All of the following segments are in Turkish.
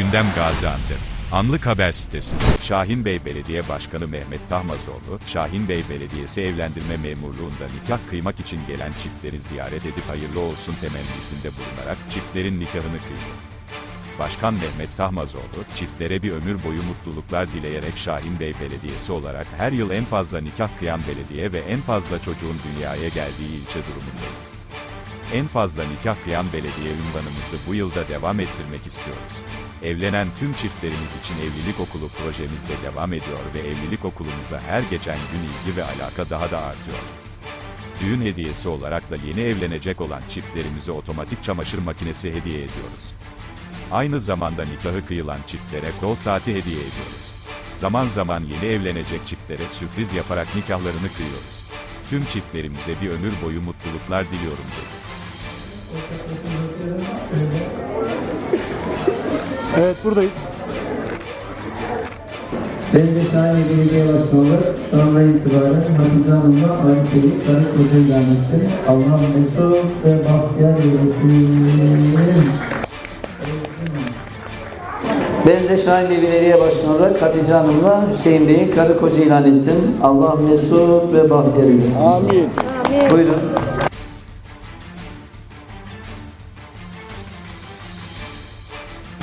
Gündem Gaziantep. Anlık Haber Sitesi. Şahin Bey Belediye Başkanı Mehmet Tahmazoğlu, Şahin Bey Belediyesi evlendirme memurluğunda nikah kıymak için gelen çiftleri ziyaret edip hayırlı olsun temennisinde bulunarak çiftlerin nikahını kıydı. Başkan Mehmet Tahmazoğlu, çiftlere bir ömür boyu mutluluklar dileyerek Şahin Bey Belediyesi olarak her yıl en fazla nikah kıyan belediye ve en fazla çocuğun dünyaya geldiği ilçe durumundayız. En fazla nikah kıyan belediye ünvanımızı bu yılda devam ettirmek istiyoruz. Evlenen tüm çiftlerimiz için evlilik okulu projemiz de devam ediyor ve evlilik okulumuza her geçen gün ilgi ve alaka daha da artıyor. Düğün hediyesi olarak da yeni evlenecek olan çiftlerimize otomatik çamaşır makinesi hediye ediyoruz. Aynı zamanda nikahı kıyılan çiftlere kol saati hediye ediyoruz. Zaman zaman yeni evlenecek çiftlere sürpriz yaparak nikahlarını kıyıyoruz. Tüm çiftlerimize bir ömür boyu mutluluklar diliyorum dedi. Evet buradayız. Bence Şahin Belediye Başkanlığı şu andan itibaren Hatice Hanım'la Ayşe'yi karı koca ilan etti. Allah mesut ve bahtiyar eylesin. Ben de Şahin Bey Belediye Başkanı olarak Hatice Hanım'la Hüseyin Bey'i karı koca ilan ettim. Allah mesut ve bahtiyar eylesin. Amin. Buyurun.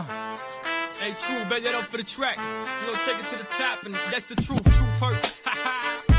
Hey, true, bet that up for the track. You know, take it to the top, and that's the truth. Truth hurts. Ha ha.